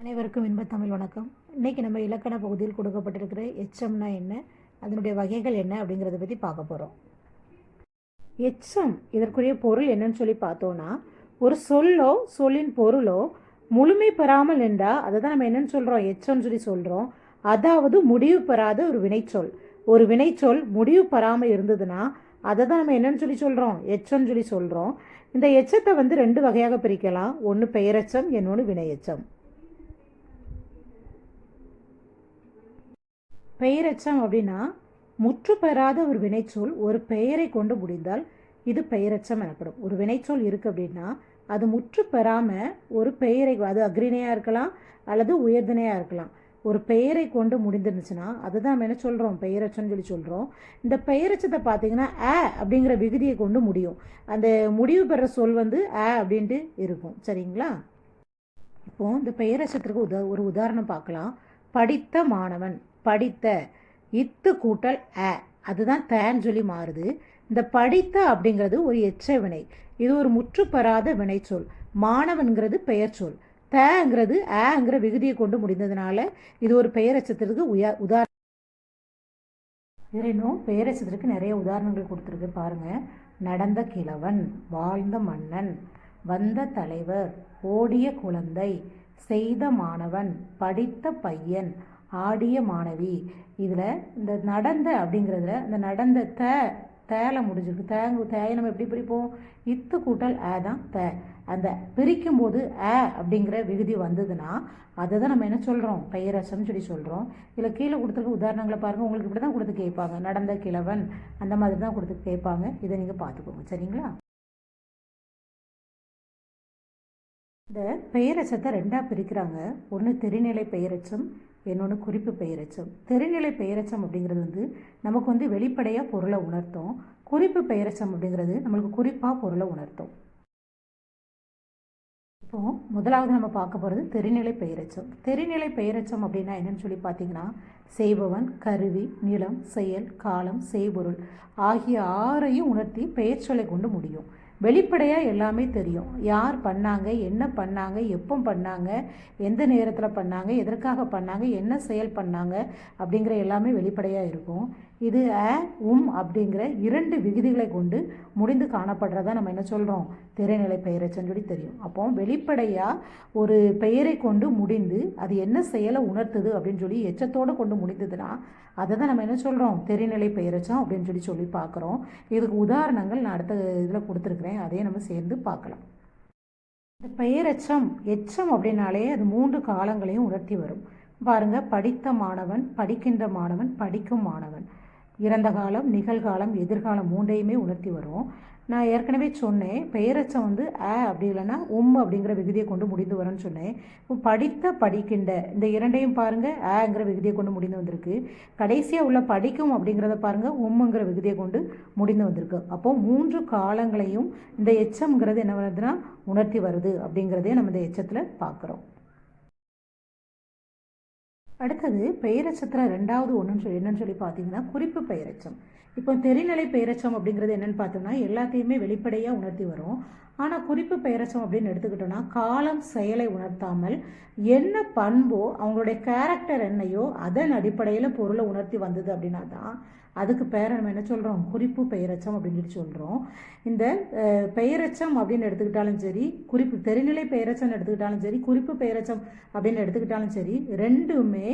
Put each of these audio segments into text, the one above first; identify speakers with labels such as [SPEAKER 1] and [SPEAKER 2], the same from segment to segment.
[SPEAKER 1] அனைவருக்கும் இன்பத்தமிழ் வணக்கம். இன்றைக்கி நம்ம இலக்கண பகுதியில் கொடுக்கப்பட்டிருக்கிற எச்சம்னா என்ன அதனுடைய வகைகள் என்ன அப்படிங்கிறத பற்றி பார்க்க போகிறோம் எச்சம் இதற்குரிய பொருள் என்னன்னு சொல்லி பார்த்தோன்னா ஒரு சொல்லோ சொல்லின் பொருளோ முழுமை பெறாமல் நின்றா அதை தான் நம்ம என்னன்னு சொல்கிறோம் எச்சம்னு சொல்லி சொல்கிறோம் அதாவது முடிவு பெறாத ஒரு வினைச்சொல். ஒரு வினைச்சொல் முடிவு பெறாமல் இருந்ததுன்னா அதை தான் நம்ம என்னன்னு சொல்லி சொல்கிறோம் எச்சம்னு சொல்லி சொல்கிறோம் இந்த எச்சத்தை வந்து ரெண்டு வகையாக பிரிக்கலாம். ஒன்று பெயரெச்சம் இன்னொன்று வினையச்சம். பெயரெச்சம் அப்படின்னா முற்று பெறாத ஒரு வினைச்சொல் ஒரு பெயரை கொண்டு முடிந்தால் இது பெயரெச்சம் எனப்படும். ஒரு வினைச்சொல் இருக்குது அப்படின்னா அது முற்று பெறாமல் ஒரு பெயரை அது அக்ரிணையாக இருக்கலாம் அல்லது உயர்தினையாக இருக்கலாம். ஒரு பெயரை கொண்டு முடிந்துருந்துச்சுன்னா அதுதான் நம்ம என்ன சொல்கிறோம் பெயரச்சம்னு சொல்லி சொல்கிறோம் இந்த பெயரச்சத்தை பார்த்தீங்கன்னா ஆ அப்படிங்கிற விகுதியை கொண்டு முடியும். அந்த முடிவு பெற சொல் வந்து ஆ அப்படின்ட்டு இருக்கும். சரிங்களா? இப்போது இந்த பெயரச்சத்திற்கு உத ஒரு உதாரணம் பார்க்கலாம். படித்த மாணவன். படித்த இத்து கூட்டல் அ. அதுதான் தேன்னு சொல்லி மாறுது. இந்த படித்த அப்படிங்கிறது ஒரு எச்ச வினை. இது ஒரு முற்றுப்பெறாத வினைச்சொல். மாணவன்கிறது பெயர் சொல். தேங்கிறது ஆங்கிற விகுதியை கொண்டு முடிந்ததுனால இது ஒரு பெயரச்சத்திற்கு உயா உதாரணம் இதில் இன்னும் பெயரச்சத்திற்கு நிறைய உதாரணங்கள் கொடுத்துருக்கு பாருங்க. நடந்த கிழவன் வாழ்ந்த மன்னன் வந்த தலைவர் ஓடிய குழந்தை செய்த மாணவன் படித்த பையன் ஆடிய மாணவி. இதில் இந்த நடந்த அப்படிங்கிறதுல இந்த நடந்த த தேல முடிஞ்சிருக்கு. தேங்கு தேயை நம்ம எப்படி பிரிப்போம்? இத்து கூட்டல் ஆ தான் த. அந்த பிரிக்கும் போது ஆ அப்படிங்கிற விகுதி வந்ததுன்னா அதை தான் நம்ம என்ன சொல்கிறோம் பெயரசம்னு சொல்லி சொல்கிறோம் இதில் கீழே கொடுத்துருக்க உதாரணங்களை பாருங்கள் உங்களுக்கு இப்படி தான் கொடுத்து கேட்பாங்க. நடந்த கிழவன் அந்த மாதிரி தான் கொடுத்து கேட்பாங்க. இதை நீங்கள் பார்த்துக்கோங்க. சரிங்களா? இந்த பெயரச்சத்தை ரெண்டாக பிரிக்கிறாங்க. ஒன்று தெரிநிலை பெயரச்சம் இன்னொன்று குறிப்பு பெயரச்சம். தெரிநிலை பெயரச்சம் அப்படிங்கிறது வந்து நமக்கு வந்து வெளிப்படையாக பொருளை உணர்த்தும். குறிப்பு பெயரச்சம் அப்படிங்கிறது நம்மளுக்கு குறிப்பாக பொருளை உணர்த்தும். இப்போ முதலாவது நம்ம பார்க்க போகிறது தெரிநிலை பெயரச்சம். தெரிநிலை பெயரச்சம் அப்படின்னா என்னன்னு சொல்லி பார்த்தீங்கன்னா செய்பவன் கருவி நிலம் செயல் காலம் செய்பொருள் ஆகிய ஆறையும் உணர்த்தி பெயர் சொல்லை கொண்டு முடியும். வெளிப்படையாக எல்லாமே தெரியும். யார் பண்ணாங்க என்ன பண்ணாங்க எப்போ பண்ணாங்க எந்த நேரத்தில் பண்ணாங்க எதற்காக பண்ணாங்க என்ன செயல் பண்ணாங்க அப்படிங்கிற எல்லாமே வெளிப்படையாக இருக்கும். இது அ உம் அப்படிங்கிற இரண்டு விகுதிகளை கொண்டு முடிந்து காணப்படுறதா நம்ம என்ன சொல்கிறோம் திரைநிலை பெயரச்சன்னு சொல்லி தெரியும். அப்போ வெளிப்படையாக ஒரு பெயரை கொண்டு முடிந்து அது என்ன செயலை உணர்த்துது அப்படின்னு சொல்லி எச்சத்தோடு கொண்டு முடிந்ததுன்னா அதை தான் நம்ம என்ன சொல்கிறோம் தெரிநிலை பெயரச்சம் அப்படின்னு சொல்லி சொல்லி பார்க்குறோம். இதுக்கு உதாரணங்கள் நான் அடுத்த இதில் கொடுத்துருக்குறேன். அதையும் நம்ம சேர்ந்து பார்க்கலாம். இந்த பெயரச்சம் எச்சம் அப்படின்னாலே அது மூன்று காலங்களையும் உணர்த்தி வரும். பாருங்க படித்த மாணவன் படிக்கின்ற மாணவன் படிக்கும் மாணவன். இறந்த காலம் நிகழ்காலம் எதிர்காலம் மூன்றையுமே உணர்த்தி வரும். நான் ஏற்கனவே சொன்னேன் பெயரச்சம் வந்து அ அப்படி இல்லைன்னா உம் அப்படிங்கிற விகுதியை கொண்டு முடிந்து வரும்னு சொன்னேன். இப்போ படித்த படிக்கின்ற இந்த இரண்டையும் பாருங்கள் ஆங்கிற விகுதியை கொண்டு முடிந்து வந்திருக்கு. கடைசியாக உள்ள படிக்கும் அப்படிங்கிறத பாருங்கள் உம்முங்கிற விகுதியை கொண்டு முடிந்து வந்திருக்கு. அப்போது மூன்று காலங்களையும் இந்த எச்சம்ங்கிறது என்ன வருதுன்னா உணர்த்தி வருது அப்படிங்கிறதே நம்ம இந்த எச்சத்தில் பார்க்குறோம். அடுத்தது பெயரச்சத்தில் ரெண்டாவது ஒன்றுன்னு சொல்லி என்னன்னு சொல்லி பார்த்தீங்கன்னா குறிப்பு பெயரச்சம். இப்போ தெரிநிலை பெயரச்சம் அப்படிங்கிறது என்னென்னு பார்த்தோம்னா எல்லாத்தையுமே வெளிப்படையாக உணர்த்தி வரும். ஆனால் குறிப்பு பெயரச்சம் அப்படின்னு எடுத்துக்கிட்டோம்னா காலம் செயலை உணர்த்தாமல் என்ன பண்போ அவங்களுடைய கேரக்டர் என்னையோ அதன் அடிப்படையில் பொருளை உணர்த்தி வந்தது அப்படின்னா தான் அதுக்கு பேரை நம்ம என்ன சொல்கிறோம் குறிப்பு பெயரச்சம் அப்படின்னு சொல்கிறோம் இந்த பெயரச்சம் அப்படின்னு எடுத்துக்கிட்டாலும் சரி குறிப்பு தெரிநிலை பெயரச்சம்னு எடுத்துக்கிட்டாலும் சரி குறிப்பு பெயரச்சம் அப்படின்னு எடுத்துக்கிட்டாலும் சரி ரெண்டுமே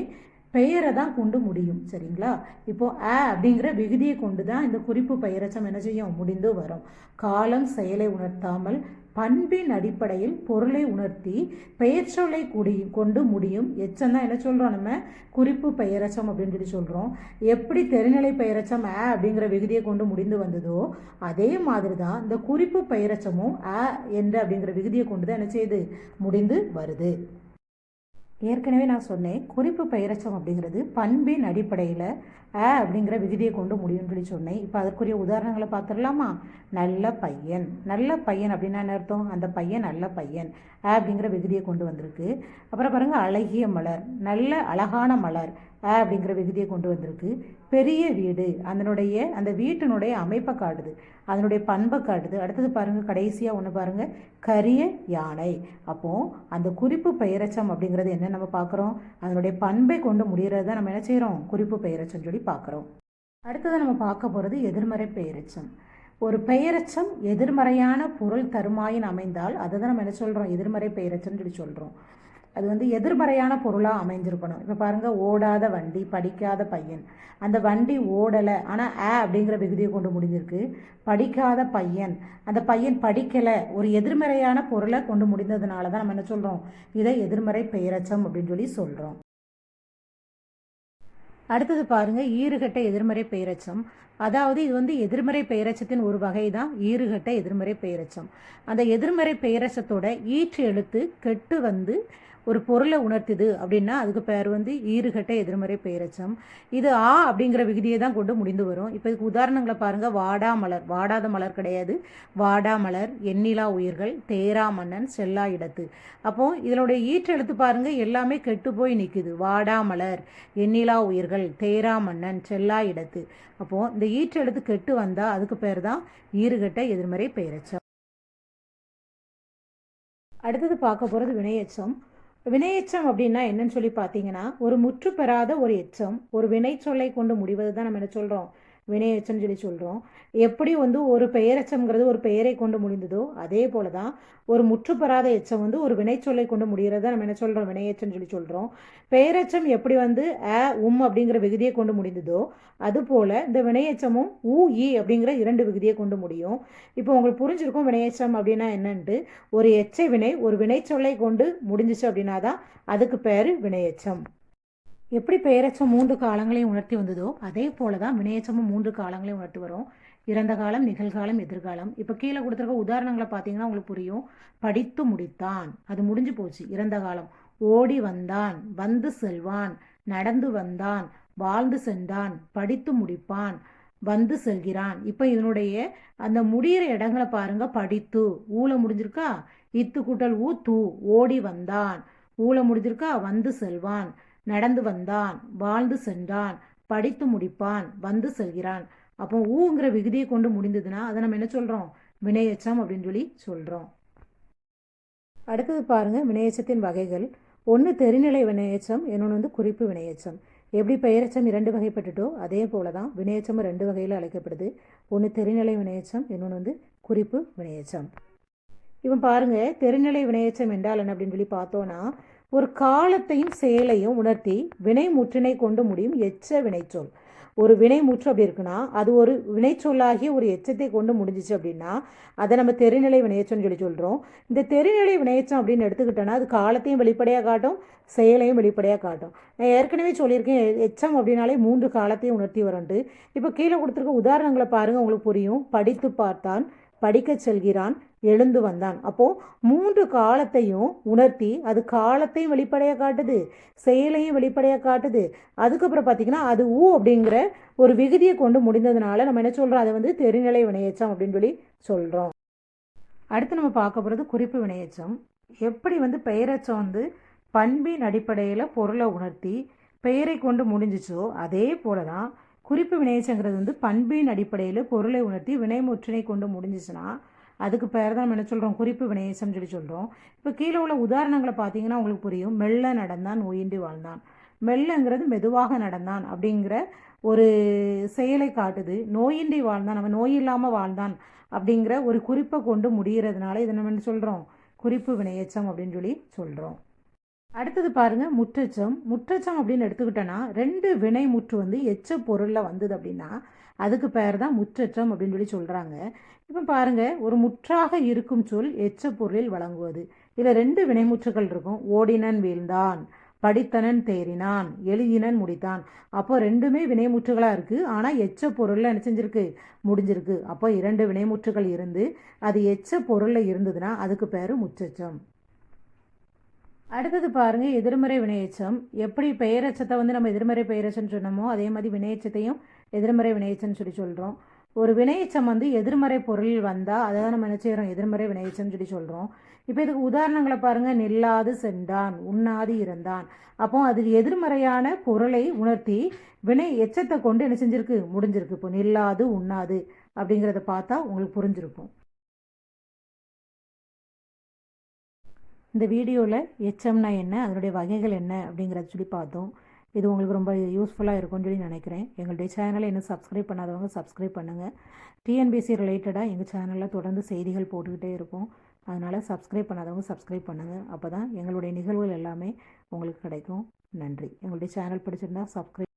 [SPEAKER 1] பெயரை தான் கொண்டு முடியும் சரிங்களா? இப்போ அ அப்படிங்கிற விகுதியை கொண்டு தான் இந்த குறிப்பு பெயரச்சம் என்ன செய்யும்? முடிந்து வரும். காலம் செயலை உணர்த்தாமல் பண்பின் அடிப்படையில் பொருளை உணர்த்தி பெயர் சொல்லை குடி கொண்டு முடியும். எச்சம் தான் என்ன சொல்கிறோம் நம்ம? குறிப்பு பெயரச்சம் அப்படின்னு சொல்லி சொல்கிறோம் எப்படி தெரிநிலை பெயரச்சம் அ அப்படிங்கிற விகுதியை கொண்டு முடிந்து வந்ததோ அதே மாதிரி தான் இந்த குறிப்பு பெயரச்சமும் அ என்று அப்படிங்கிற விகுதியை கொண்டு தான் என்ன செய்யுது முடிந்து வருது. ஏற்கனவே நான் சொன்னேன் குறிப்பு பெயரச்சம் அப்படிங்கிறது பண்பின் அடிப்படையில் அ அப்படிங்கிற விகுதியை கொண்டு முடியும்னு சொல்லி சொன்னேன். இப்போ அதற்குரிய உதாரணங்களை பார்த்துடலாமா? நல்ல பையன். நல்ல பையன் அப்படின்னா என்ன அர்த்தம்? அந்த பையன் நல்ல பையன். அ அப்படிங்கிற விகுதியை கொண்டு வந்திருக்கு. அப்புறம் பாருங்கள் அழகிய மலர். நல்ல அழகான மலர். அ அப்படிங்கிற விகுதியை கொண்டு வந்திருக்கு. பெரிய வீடு. அதனுடைய அந்த வீட்டினுடைய அமைப்பை காட்டுது. அதனுடைய பண்பை காட்டுது. அடுத்தது பாருங்கள் கடைசியாக ஒன்று பாருங்கள் கரிய யானை. அப்போது அந்த குறிப்பு பெயரச்சம் அப்படிங்கிறது என்ன நம்ம பார்க்குறோம்? அதனுடைய பண்பை கொண்டு முடிகிறது தான் நம்ம என்ன செய்கிறோம்? குறிப்பு பெயரச்சம் சொல்லி பார்க்குறோம். அடுத்தது நம்ம பார்க்க போகிறது எதிர்மறை பெயரச்சம். ஒரு பெயரச்சம் எதிர்மறையான பொருள் தருமாயின் அமைந்தால் அதை தான் நம்ம என்ன சொல்கிறோம் எதிர்மறை பெயரச்சம்னு சொல்லி சொல்கிறோம் அது வந்து எதிர்மறையான பொருளாக அமைஞ்சிருக்கணும். இப்போ பாருங்கள் ஓடாத வண்டி படிக்காத பையன். அந்த வண்டி ஓடலை ஆனால் ஆ அப்படிங்கிற விகுதியை கொண்டு முடிஞ்சிருக்கு. படிக்காத பையன். அந்த பையன் படிக்கலை ஒரு எதிர்மறையான பொருளை கொண்டு முடிந்ததுனால தான் நம்ம என்ன சொல்கிறோம் இதை எதிர்மறை பெயரச்சம் அப்படின்னு சொல்லி சொல்கிறோம் அடுத்தது பாருங்கள் ஈறுகட்ட எதிர்மறை பெயரச்சம் அதாவது இது வந்து எதிர்மறை பெயரச்சத்தின் ஒரு வகை தான் ஈறுகட்ட எதிர்மறை பெயரச்சம் அந்த எதிர்மறை பெயரச்சத்தோட ஈற்று எழுத்து கெட்டு வந்து ஒரு பொருளை உணர்த்துது அப்படின்னா அதுக்கு பேர் வந்து ஈறுகட்ட எதிர்மறை பெயரச்சம் இது ஆ அப்படிங்கிற விகுதியை தான் கொண்டு முடிந்து வரும். இப்போ இதுக்கு உதாரணங்களை பாருங்கள் வாடா மலர். வாடாத மலர் கிடையாது. வாடா மலர் எண்ணிலா உயிர்கள் தேரா மன்னன் செல்லா இடத்து. அப்போது இதனுடைய ஈற்றெழுத்து பாருங்கள் எல்லாமே கெட்டு போய் நிற்குது வாடா மலர் எண்ணிலா உயிர்கள் தேரா மன்னன் செல்லா இடத்து. அப்போது இந்த ஈற்றெழுத்து கெட்டு வந்தால் அதுக்கு பேர் தான் ஈறுகட்ட எதிர்மறை பெயரச்சம் அடுத்தது பார்க்க போகிறது வினையச்சம். வினையெச்சம் அப்படின்னா என்னன்னு சொல்லி பார்த்தீங்கன்னா ஒரு முற்று பெறாத ஒரு எச்சம் ஒரு வினை சொல்லை கொண்டு முடிவது தான் நம்ம என்ன சொல்கிறோம் வினையச்சன்னு சொல்லி சொல்கிறோம் எப்படி வந்து ஒரு பெயரச்சம்ங்கிறது ஒரு பெயரை கொண்டு முடிந்ததோ அதே போல தான் ஒரு முற்றுப்பெறாத எச்சம் வந்து ஒரு வினைச்சொல்லை கொண்டு முடிகிறத நம்ம என்ன சொல்கிறோம் வினையச்சன் சொல்லி சொல்கிறோம் பெயரச்சம் எப்படி வந்து அ உம் அப்படிங்கிற விகுதியை கொண்டு முடிந்ததோ அதுபோல் இந்த வினையச்சமும் ஊ இ அப்படிங்கிற இரண்டு விகுதியை கொண்டு முடியும். இப்போ உங்களுக்கு புரிஞ்சிருக்கும் வினையச்சம் அப்படின்னா என்னன்ட்டு. ஒரு எச்சை வினை ஒரு வினைச்சொல்லை கொண்டு முடிஞ்சிச்சு அப்படின்னா தான் அதுக்கு பேர் வினையச்சம். எப்படி பெயரச்சம் மூன்று காலங்களையும் உணர்த்தி வந்ததோ அதே போல தான் வினையச்சமும் மூன்று காலங்களையும் உணர்த்தி வரும். இறந்த காலம் நிகழ்காலம் எதிர்காலம். இப்போ கீழே கொடுத்துருக்க உதாரணங்களை பார்த்தீங்கன்னா உங்களுக்கு புரியும். படித்து முடித்தான். அது முடிஞ்சு போச்சு. இறந்த காலம். ஓடி வந்தான். வந்து செல்வான். நடந்து வந்தான். வாழ்ந்து சென்றான். படித்து முடிப்பான். வந்து செல்கிறான். இப்போ இதனுடைய அந்த முடிகிற இடங்களை பாருங்க. படித்து. ஊழ முடிஞ்சிருக்கா? இத்து கூட்டல் ஊ தூ. ஓடி வந்தான். ஊழ முடிஞ்சிருக்கா? வந்து செல்வான். நடந்து வந்தான் வாழ்ந்து சென்றான் படித்து முடிப்பான் வந்து செல்கிறான். அப்போ ஊங்கிற விகுதியை கொண்டு முடிந்ததுன்னா அதை நம்ம என்ன சொல்கிறோம் வினையச்சம் அப்படின்னு சொல்லி சொல்கிறோம் அடுத்தது பாருங்க வினையச்சத்தின் வகைகள். ஒன்று தெரிநிலை வினையச்சம் இன்னொன்று வந்து குறிப்பு வினையச்சம். எப்படி பெயரச்சம் இரண்டு வகைப்பட்டுட்டோ அதே போல தான் வினையச்சம் ரெண்டு வகையில் அழைக்கப்படுது. ஒன்று தெரிநிலை வினையச்சம் இன்னொன்று வந்து குறிப்பு வினையச்சம். இவன் பாருங்க தெரிநிலை வினையச்சம் என்றால் என்ன அப்படின்னு சொல்லி பார்த்தோன்னா ஒரு காலத்தையும் செயலையும் உணர்த்தி வினை முற்றினை கொண்டு முடியும் எச்ச வினைச்சொல். ஒரு வினை முற்று அப்படி இருக்குன்னா அது ஒரு வினைச்சொல்லாகிய ஒரு எச்சத்தை கொண்டு முடிஞ்சிச்சு அப்படின்னா அதை நம்ம தெரிநிலை வினையச்சம்னு சொல்லி சொல்கிறோம் இந்த தெரிநிலை வினையச்சம் அப்படின்னு எடுத்துக்கிட்டோன்னா அது காலத்தையும் வெளிப்படையாக காட்டும் செயலையும் வெளிப்படையாக காட்டும். நான் ஏற்கனவே சொல்லியிருக்கேன் எச்சம் அப்படின்னாலே மூன்று காலத்தையும் உணர்த்தி வரண்டு இப்போ கீழே கொடுத்துருக்க உதாரணங்களை பாருங்கள் உங்களுக்கு புரியும். படித்து பார்த்தான் படிக்கச் செல்கிறான் எழுந்து வந்தான். அப்போது மூன்று காலத்தையும் உணர்த்தி அது காலத்தையும் வெளிப்படையாக காட்டுது செயலையும் வெளிப்படையாக காட்டுது. அதுக்கப்புறம் பார்த்தீங்கன்னா அது ஊ அப்படிங்கிற ஒரு விகுதியை கொண்டு முடிந்ததுனால நம்ம என்ன சொல்கிறோம் அதை வந்து தெரிநிலை வினையச்சம் அப்படின்னு சொல்லி சொல்கிறோம் அடுத்து நம்ம பார்க்க போகிறது குறிப்பு வினையச்சம். எப்படி வந்து பெயரச்சம் வந்து பண்பின் அடிப்படையில் பொருளை உணர்த்தி பெயரை கொண்டு முடிஞ்சிச்சோ அதே போல தான் குறிப்பு வினையச்சங்கிறது வந்து பண்பின் அடிப்படையில் பொருளை உணர்த்தி வினைமுற்றினை கொண்டு முடிஞ்சிச்சுன்னா அதுக்கு பேர் தான் நம்ம என்ன சொல்கிறோம் குறிப்பு வினையச்சம்னு சொல்லி சொல்கிறோம் இப்போ கீழே உள்ள உதாரணங்களை பார்த்தீங்கன்னா உங்களுக்கு புரியும். மெல்ல நடந்தான் ஓயின்றி வாழ்ந்தான். மெல்லங்கிறது மெதுவாக நடந்தான் அப்படிங்கிற ஒரு செயலை காட்டுது. நோயின்றி வாழ்ந்தான். நம்ம நோய் இல்லாமல் வாழ்ந்தான் அப்படிங்கிற ஒரு குறிப்பை கொண்டு முடிகிறதுனால இதை நம்ம என்ன சொல்கிறோம் குறிப்பு வினையச்சம் அப்படின்னு சொல்லி சொல்கிறோம் அடுத்தது பாருங்க முற்றச்சம். முற்றச்சம் அப்படின்னு எடுத்துக்கிட்டோன்னா ரெண்டு வினை முற்று வந்து எச்ச பொருளில் வந்தது அப்படின்னா அதுக்கு பேர் தான் முற்றச்சம் அப்படின்னு சொல்லி சொல்கிறாங்க இப்போ பாருங்க ஒரு முற்றாக இருக்கும் சொல் எச்ச பொருளில் வழங்குவது. இதில் ரெண்டு வினைமுற்றுகள் இருக்கும். ஓடினன் வீழ்ந்தான் படித்தனன் தேறினான் எழுதினன் முடித்தான். அப்போ ரெண்டுமே வினைமுற்றுகளாக இருக்குது ஆனால் எச்ச பொருளில் என்ன செஞ்சிருக்கு? முடிஞ்சிருக்கு. அப்போ இரண்டு வினைமுற்றுகள் இருந்து அது எச்ச பொருளில் இருந்ததுன்னா அதுக்கு பேர் முற்றச்சம். அடுத்தது பாருங்க எதிர்மறை வினையச்சம். எப்படி பெயரச்சத்தை வந்து நம்ம எதிர்மறை பெயரச்சம்னு சொன்னோமோ அதே மாதிரி வினையச்சத்தையும் எதிர்மறை வினையச்சம்னு சொல்லி சொல்கிறோம் ஒரு வினையச்சம் வந்து எதிர்மறை பொருளில் வந்தால் அதை தான் நம்ம என்ன செய்கிறோம் எதிர்மறை வினையச்சம்னு சொல்லி சொல்கிறோம் இப்போ இதுக்கு உதாரணங்களை பாருங்கள் நில்லாது சென்றான் உண்ணாது இறந்தான். அப்போ அதுக்கு எதிர்மறையான பொருளை உணர்த்தி வினை எச்சத்தை கொண்டு என்ன செஞ்சுருக்கு? முடிஞ்சிருக்கு. இப்போ நில்லாது உண்ணாது அப்படிங்கிறத பார்த்தா உங்களுக்கு புரிஞ்சிருக்கும். இந்த வீடியோவில் எச்எம்னா என்ன அதனுடைய வகைகள் என்ன அப்படிங்கிறத சொல்லி பார்த்தோம். இது உங்களுக்கு ரொம்ப யூஸ்ஃபுல்லாக இருக்கும்னு சொல்லி நினைக்கிறேன். எங்களுடைய சேனலை இன்னும் சப்ஸ்கிரைப் பண்ணாதவங்க சப்ஸ்கிரைப் பண்ணுங்கள் டிஎன்பிசி ரிலேட்டடாக எங்கள் சேனலில் தொடர்ந்து செய்திகள் போட்டுக்கிட்டே இருப்போம். அதனால் சப்ஸ்கிரைப் பண்ணாதவங்க சப்ஸ்கிரைப் பண்ணுங்கள் அப்போ தான் எங்களுடைய நிகழ்வுகள் எல்லாமே உங்களுக்கு கிடைக்கும். நன்றி. எங்களுடைய சேனல் பிடிச்சிருந்தால் சப்ஸ்கிரைப்